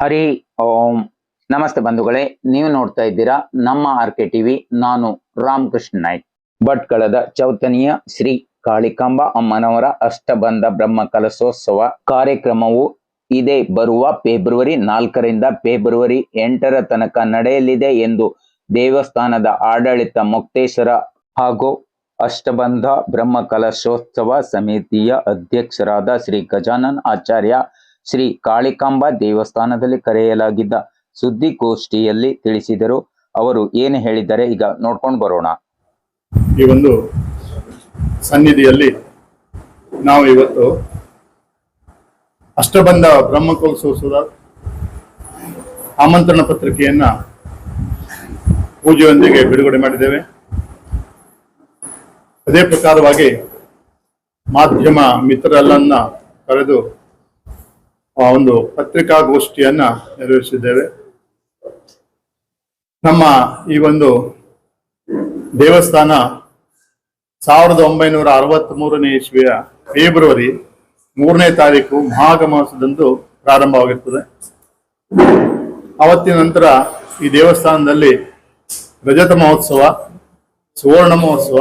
ಹರಿ ಓಂ. ನಮಸ್ತೆ ಬಂಧುಗಳೇ, ನೀವು ನೋಡ್ತಾ ಇದ್ದೀರಾ ನಮ್ಮ ಆರ್ ಕೆ ಟಿವಿ. ನಾನು ರಾಮಕೃಷ್ಣ ನಾಯ್ಕ್. ಭಟ್ಕಳದ ಚೌತನಿಯ ಶ್ರೀ ಕಾಳಿಕಾಂಬ ಅಮ್ಮನವರ ಅಷ್ಟಬಂಧ ಬ್ರಹ್ಮ ಕಲಶೋತ್ಸವ ಕಾರ್ಯಕ್ರಮವು ಇದೇ ಬರುವ ಫೆಬ್ರವರಿ ನಾಲ್ಕರಿಂದ ಫೆಬ್ರವರಿ ಎಂಟರ ತನಕ ನಡೆಯಲಿದೆ ಎಂದು ದೇವಸ್ಥಾನದ ಆಡಳಿತ ಮುಕ್ತೇಶ್ವರ ಹಾಗೂ ಅಷ್ಟಬಂಧ ಬ್ರಹ್ಮ ಕಲಶೋತ್ಸವ ಸಮಿತಿಯ ಅಧ್ಯಕ್ಷರಾದ ಶ್ರೀ ಗಜಾನನ್ ಆಚಾರ್ಯ ಶ್ರೀ ಕಾಳಿಕಾಂಬ ದೇವಸ್ಥಾನದಲ್ಲಿ ಕರೆಯಲಾಗಿದ್ದ ಸುದ್ದಿಗೋಷ್ಠಿಯಲ್ಲಿ ತಿಳಿಸಿದರು. ಅವರು ಏನು ಹೇಳಿದ್ದಾರೆ ಈಗ ನೋಡ್ಕೊಂಡು ಬರೋಣ. ಈ ಒಂದು ಸನ್ನಿಧಿಯಲ್ಲಿ ನಾವು ಇವತ್ತು ಅಷ್ಟಬಂಧ ಬ್ರಹ್ಮಕೋತ್ಸವದ ಆಮಂತ್ರಣ ಪತ್ರಿಕೆಯನ್ನ ಪೂಜೆಯೊಂದಿಗೆ ಬಿಡುಗಡೆ ಮಾಡಿದ್ದೇವೆ. ಅದೇ ಪ್ರಕಾರವಾಗಿ ಮಾಧ್ಯಮ ಮಿತ್ರರನ್ನ ಕರೆದು ಒಂದು ಪತ್ರಿಕಾಗೋಷ್ಠಿಯನ್ನ ನೆರವೇರಿಸಿದ್ದೇವೆ. ನಮ್ಮ ಈ ಒಂದು ದೇವಸ್ಥಾನ ಸಾವಿರದ ಒಂಬೈನೂರ ಅರವತ್ತ್ ಮೂರನೇ ಇಸ್ವಿಯ ಫೆಬ್ರವರಿ ಮೂರನೇ ತಾರೀಕು ಮಾಘ ಮಾಸದಂದು ಪ್ರಾರಂಭವಾಗಿರ್ತದೆ. ಅವತ್ತಿನ ನಂತರ ಈ ದೇವಸ್ಥಾನದಲ್ಲಿ ರಜತ ಮಹೋತ್ಸವ, ಸುವರ್ಣ ಮಹೋತ್ಸವ,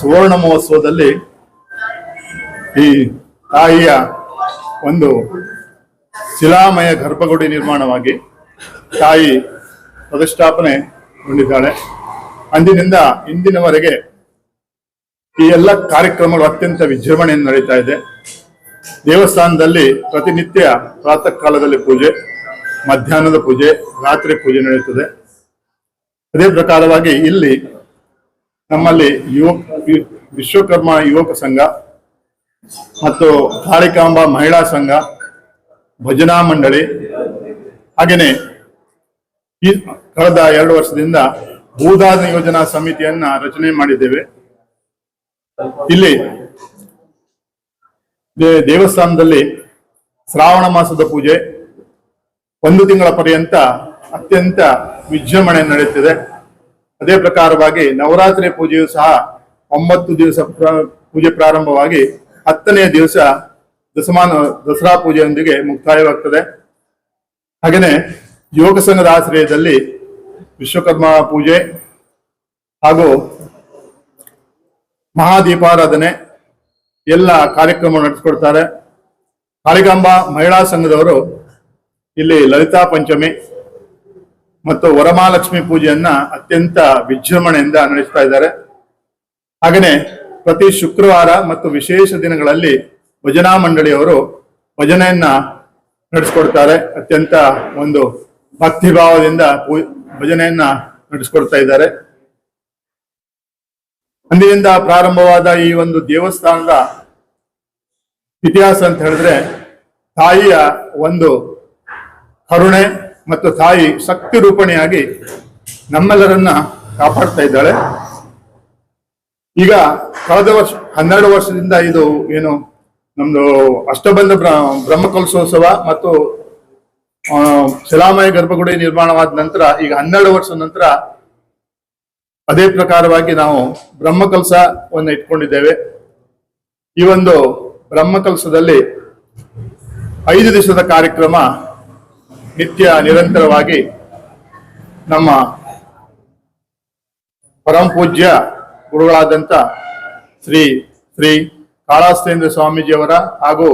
ಸುವರ್ಣ ಮಹೋತ್ಸವದಲ್ಲಿ ಈ ತಾಯಿಯ ಒಂದು ಶಿಲಾಮಯ ಗರ್ಭಗುಡಿ ನಿರ್ಮಾಣವಾಗಿ ತಾಯಿ ಪ್ರತಿಷ್ಠಾಪನೆಗೊಂಡಿದ್ದಾಳೆ ಅಂದಿನಿಂದ ಇಂದಿನವರೆಗೆ ಈ ಎಲ್ಲ ಕಾರ್ಯಕ್ರಮಗಳು ಅತ್ಯಂತ ವಿಜೃಂಭಣೆಯಿಂದ ನಡೀತಾ ಇದೆ. ದೇವಸ್ಥಾನದಲ್ಲಿ ಪ್ರತಿನಿತ್ಯ ಪ್ರಾತಃ ಕಾಲದಲ್ಲಿ ಪೂಜೆ, ಮಧ್ಯಾಹ್ನದ ಪೂಜೆ, ರಾತ್ರಿ ಪೂಜೆ ನಡೆಯುತ್ತದೆ. ಅದೇ ಪ್ರಕಾರವಾಗಿ ಇಲ್ಲಿ ನಮ್ಮಲ್ಲಿ ಯುವಕ, ವಿಶ್ವಕರ್ಮ ಯುವಕ ಸಂಘ ಮತ್ತು ಕಾಳಿಕಾಂಬ ಮಹಿಳಾ ಸಂಘ ಭಜನಾ ಮಂಡಳಿ. ಹಾಗೆಯೇ ಈ ಕಳೆದ ಎರಡು ವರ್ಷದಿಂದ ಭೂದಾನ ಯೋಜನಾ ಸಮಿತಿಯನ್ನ ರಚನೆ ಮಾಡಿದ್ದೇವೆ. ಇಲ್ಲಿ ದೇವಸ್ಥಾನದಲ್ಲಿ ಶ್ರಾವಣ ಮಾಸದ ಪೂಜೆ ಒಂದು ತಿಂಗಳ ಪರ್ಯಂತ ಅತ್ಯಂತ ವಿಜೃಂಭಣೆ ನಡೆಯುತ್ತಿದೆ. ಅದೇ ಪ್ರಕಾರವಾಗಿ ನವರಾತ್ರಿ ಪೂಜೆಯು ಸಹ ಒಂಬತ್ತು ದಿವಸ ಪೂಜೆ ಪ್ರಾರಂಭವಾಗಿ ಹತ್ತನೇ ದಿವಸ ದಸಮಾನ ದಸರಾ ಪೂಜೆಯೊಂದಿಗೆ ಮುಕ್ತಾಯವಾಗ್ತದೆ. ಹಾಗೆಯೇ ಯೋಗ ಸಂಘದ ಆಶ್ರಯದಲ್ಲಿ ವಿಶ್ವಕರ್ಮ ಪೂಜೆ ಹಾಗೂ ಮಹಾದೀಪಾರಾಧನೆ ಎಲ್ಲ ಕಾರ್ಯಕ್ರಮ ನಡೆಸ್ಕೊಡ್ತಾರೆ. ಕಾಳಿಕಾಂಬ ಮಹಿಳಾ ಸಂಘದವರು ಇಲ್ಲಿ ಲಲಿತಾ ಪಂಚಮಿ ಮತ್ತು ವರಮಹಾಲಕ್ಷ್ಮಿ ಪೂಜೆಯನ್ನ ಅತ್ಯಂತ ವಿಜೃಂಭಣೆಯಿಂದ ನಡೆಸ್ತಾ ಇದ್ದಾರೆ. ಹಾಗೆಯೇ ಪ್ರತಿ ಶುಕ್ರವಾರ ಮತ್ತು ವಿಶೇಷ ದಿನಗಳಲ್ಲಿ ಭಜನಾ ಮಂಡಳಿಯವರು ಭಜನೆಯನ್ನ ನಡೆಸ್ಕೊಡ್ತಾರೆ. ಅತ್ಯಂತ ಒಂದು ಭಕ್ತಿಭಾವದಿಂದ ಭಜನೆಯನ್ನ ನಡೆಸ್ಕೊಡ್ತಾ ಇದ್ದಾರೆ. ಅಂದಿನಿಂದ ಪ್ರಾರಂಭವಾದ ಈ ಒಂದು ದೇವಸ್ಥಾನದ ಇತಿಹಾಸ ಅಂತ ಹೇಳಿದ್ರೆ ತಾಯಿಯ ಒಂದು ಕರುಣೆ ಮತ್ತು ತಾಯಿ ಶಕ್ತಿ ರೂಪಣೆಯಾಗಿ ನಮ್ಮೆಲ್ಲರನ್ನ ಕಾಪಾಡ್ತಾ ಇದ್ದಾಳೆ. ಈಗ ಕಳೆದ ವರ್ಷ, ಹನ್ನೆರಡು ವರ್ಷದಿಂದ ಇದು ಏನು ನಮ್ದು ಅಷ್ಟಬಂಧ ಬ್ರ- ಬ್ರಹ್ಮಕಲಶೋತ್ಸವ ಮತ್ತು ಶಿಲಾಮಯ ಗರ್ಭಗುಡಿ ನಿರ್ಮಾಣವಾದ ನಂತರ ಈಗ ಹನ್ನೆರಡು ವರ್ಷದ ನಂತರ ಅದೇ ಪ್ರಕಾರವಾಗಿ ನಾವು ಬ್ರಹ್ಮಕಲಸವನ್ನು ಇಟ್ಕೊಂಡಿದ್ದೇವೆ. ಈ ಒಂದು ಬ್ರಹ್ಮಕಲಸದಲ್ಲಿ ಐದು ದಿವಸದ ಕಾರ್ಯಕ್ರಮ ನಿತ್ಯ ನಿರಂತರವಾಗಿ ನಮ್ಮ ಪರಮ ಪೂಜ್ಯ ಗುರುಗಳಾದಂಥ ಶ್ರೀ ಶ್ರೀ ಕಾಳಾಸ್ತೇಂದ್ರ ಸ್ವಾಮೀಜಿಯವರ ಹಾಗೂ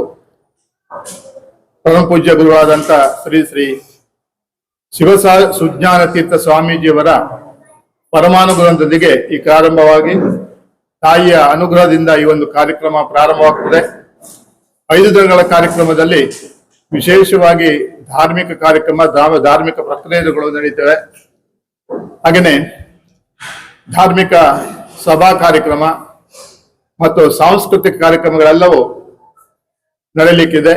ಪರಮ ಪೂಜ್ಯ ಗುರುಗಳಾದಂಥ ಶ್ರೀ ಶ್ರೀ ಶಿವಸಾ ಸುಜ್ಞಾನ ತೀರ್ಥ ಸ್ವಾಮೀಜಿಯವರ ಪರಮಾನುಗ್ರಹದೊಂದಿಗೆ ಈ ಪ್ರಾರಂಭವಾಗಿ ತಾಯಿಯ ಅನುಗ್ರಹದಿಂದ ಈ ಒಂದು ಕಾರ್ಯಕ್ರಮ ಪ್ರಾರಂಭವಾಗ್ತದೆ. ಐದು ದಿನಗಳ ಕಾರ್ಯಕ್ರಮದಲ್ಲಿ ವಿಶೇಷವಾಗಿ ಧಾರ್ಮಿಕ ಕಾರ್ಯಕ್ರಮ ಧಾರ್ಮಿಕ ಪ್ರಕ್ರಿಯೆಗಳು ನಡೀತವೆ. ಹಾಗೆಯೇ ಧಾರ್ಮಿಕ ಸಭಾ ಕಾರ್ಯಕ್ರಮ ಮತ್ತು ಸಾಂಸ್ಕೃತಿಕ ಕಾರ್ಯಕ್ರಮಗಳೆಲ್ಲವೂ ನಡೆಯಲಿಕ್ಕಿದೆ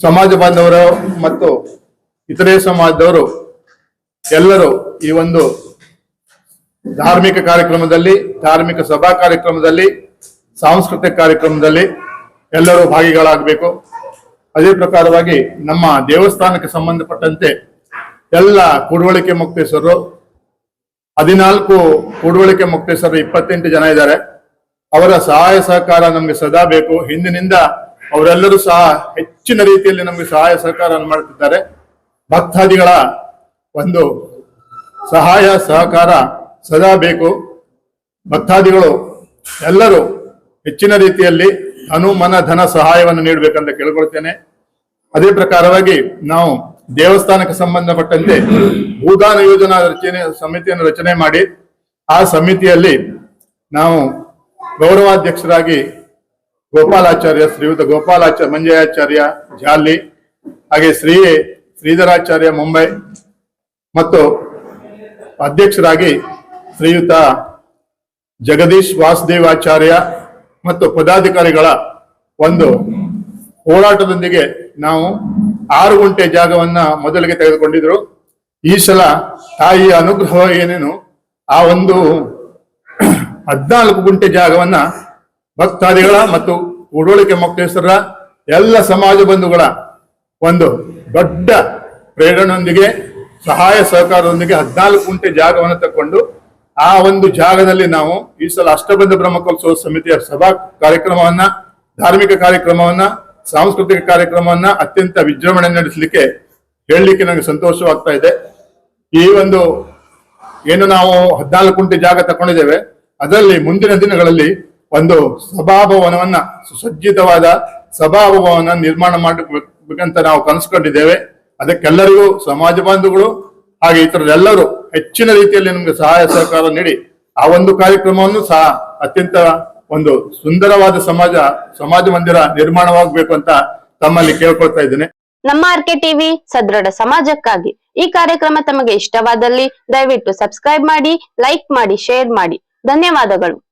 ಸಮಾಜ ಬಾಂಧವರು ಮತ್ತು ಇತರೆ ಸಮಾಜದವರು ಎಲ್ಲರೂ ಈ ಒಂದು ಧಾರ್ಮಿಕ ಕಾರ್ಯಕ್ರಮದಲ್ಲಿ, ಧಾರ್ಮಿಕ ಸಭಾ ಕಾರ್ಯಕ್ರಮದಲ್ಲಿ, ಸಾಂಸ್ಕೃತಿಕ ಕಾರ್ಯಕ್ರಮದಲ್ಲಿ ಎಲ್ಲರೂ ಭಾಗಿಗಳಾಗಬೇಕು. ಅದೇ ಪ್ರಕಾರವಾಗಿ ನಮ್ಮ ದೇವಸ್ಥಾನಕ್ಕೆ ಸಂಬಂಧಪಟ್ಟಂತೆ ಎಲ್ಲ ಕುಡುವಳಿಕೆ ಮುಕ್ತೇಶ್ವರರು, ಹದಿನಾಲ್ಕು ಕೂಡುವಳಿಕೆ ಮುಕ್ತೇಶ್ವರರು ಇಪ್ಪತ್ತೆಂಟು ಜನ ಇದ್ದಾರೆ. ಅವರ ಸಹಾಯ ಸಹಕಾರ ನಮಗೆ ಸದಾ ಬೇಕು. ಹಿಂದಿನಿಂದ ಅವರೆಲ್ಲರೂ ಸಹ ಹೆಚ್ಚಿನ ರೀತಿಯಲ್ಲಿ ನಮಗೆ ಸಹಾಯ ಸಹಕಾರವನ್ನು ಮಾಡುತ್ತಿದ್ದಾರೆ ಭಕ್ತಾದಿಗಳ ಒಂದು ಸಹಾಯ ಸಹಕಾರ ಸದಾ ಬೇಕು. ಭಕ್ತಾದಿಗಳು ಎಲ್ಲರೂ ಹೆಚ್ಚಿನ ರೀತಿಯಲ್ಲಿ ಅನು ಮನ ಧನ ಸಹಾಯವನ್ನು ನೀಡಬೇಕಂತ ಕೇಳ್ಕೊಳ್ತೇನೆ. ಅದೇ ಪ್ರಕಾರವಾಗಿ ನಾವು ದೇವಸ್ಥಾನಕ್ಕೆ ಸಂಬಂಧಪಟ್ಟಂತೆ ಭೂದಾನ ಯೋಜನಾ ರಚನೆ ಸಮಿತಿಯನ್ನು ರಚನೆ ಮಾಡಿ, ಆ ಸಮಿತಿಯಲ್ಲಿ ನಾವು ಗೌರವಾಧ್ಯಕ್ಷರಾಗಿ ಗೋಪಾಲಾಚಾರ್ಯ ಶ್ರೀಯುತ ಗೋಪಾಲಾಚಾರ್ಯ ಮಂಜಯಾಚಾರ್ಯ ಜಾಲಿ, ಹಾಗೆ ಶ್ರೀ ಶ್ರೀಧರಾಚಾರ್ಯ ಮುಂಬೈ ಮತ್ತು ಅಧ್ಯಕ್ಷರಾಗಿ ಶ್ರೀಯುತ ಜಗದೀಶ್ ವಾಸುದೇವಾಚಾರ್ಯ ಮತ್ತು ಪದಾಧಿಕಾರಿಗಳ ಒಂದು ಹೋರಾಟದೊಂದಿಗೆ ನಾವು ಆರು ಗಂಟೆ ಜಾಗವನ್ನ ಮೊದಲಿಗೆ ತೆಗೆದುಕೊಂಡಿದ್ರು. ಈ ಸಲ ತಾಯಿಯ ಅನುಗ್ರಹ ಏನೇನು ಆ ಒಂದು ಹದ್ನಾಲ್ಕು ಗುಂಟೆ ಜಾಗವನ್ನ ಭಕ್ತಾದಿಗಳ ಮತ್ತು ಉಡುವಳಿಕೆ ಮೊಕ್ಕೇಶ್ವರ ಎಲ್ಲ ಸಮಾಜ ಬಂಧುಗಳ ಒಂದು ದೊಡ್ಡ ಪ್ರೇರಣೆಯೊಂದಿಗೆ, ಸಹಾಯ ಸಹಕಾರದೊಂದಿಗೆ ಹದಿನಾಲ್ಕು ಗುಂಟೆ ಜಾಗವನ್ನು ತಕ್ಕೊಂಡು ಆ ಒಂದು ಜಾಗದಲ್ಲಿ ನಾವು ಈ ಸಲ ಅಷ್ಟಬಂಧ ಬ್ರಹ್ಮಕೋತ್ಸವ ಸಮಿತಿಯ ಸಭಾ ಕಾರ್ಯಕ್ರಮವನ್ನ, ಧಾರ್ಮಿಕ ಕಾರ್ಯಕ್ರಮವನ್ನ, ಸಾಂಸ್ಕೃತಿಕ ಕಾರ್ಯಕ್ರಮವನ್ನ ಅತ್ಯಂತ ವಿಜೃಂಭಣೆ ನಡೆಸಲಿಕ್ಕೆ ಹೇಳಲಿಕ್ಕೆ ನನಗೆ ಸಂತೋಷವಾಗ್ತಾ ಇದೆ. ಈ ಒಂದು ಏನು ನಾವು ಹದಿನಾಲ್ಕು ಗುಂಟೆ ಜಾಗ ತಕೊಂಡಿದ್ದೇವೆ ಅದರಲ್ಲಿ ಮುಂದಿನ ದಿನಗಳಲ್ಲಿ ಒಂದು ಸಭಾಭವನವನ್ನ, ಸುಸಜ್ಜಿತವಾದ ಸಭಾಭವನ ನಿರ್ಮಾಣ ಮಾಡಬೇಕಂತ ನಾವು ಕನಸ್ಕೊಂಡಿದ್ದೇವೆ. ಅದಕ್ಕೆಲ್ಲರಿಗೂ, ಸಮಾಜ ಬಾಂಧವಗಳು ಹಾಗೆ ಇತರರೆಲ್ಲರೂ ಹೆಚ್ಚಿನ ರೀತಿಯಲ್ಲಿ ನಮಗೆ ಸಹಾಯ ಸಹಕಾರ ನೀಡಿ ಆ ಒಂದು ಕಾರ್ಯಕ್ರಮವನ್ನು ಸಹ ಅತ್ಯಂತ ಒಂದು ಸುಂದರವಾದ ಸಮಾಜ ಸಮಾಜ ಮಂದಿರ ನಿರ್ಮಾಣವಾಗಬೇಕು ಅಂತ ತಮ್ಮಲ್ಲಿ ಕೇಳ್ಕೊಳ್ತಾ ಇದ್ದೇನೆ. ನಮ್ಮ ಆರ್ಕೆ ಟಿವಿ ಸದೃಢ ಸಮಾಜಕ್ಕಾಗಿ ಈ ಕಾರ್ಯಕ್ರಮ ತಮಗೆ ಇಷ್ಟವಾದಲ್ಲಿ ದಯವಿಟ್ಟು ಸಬ್ಸ್ಕ್ರೈಬ್ ಮಾಡಿ, ಲೈಕ್ ಮಾಡಿ, ಶೇರ್ ಮಾಡಿ. ಧನ್ಯವಾದಗಳು.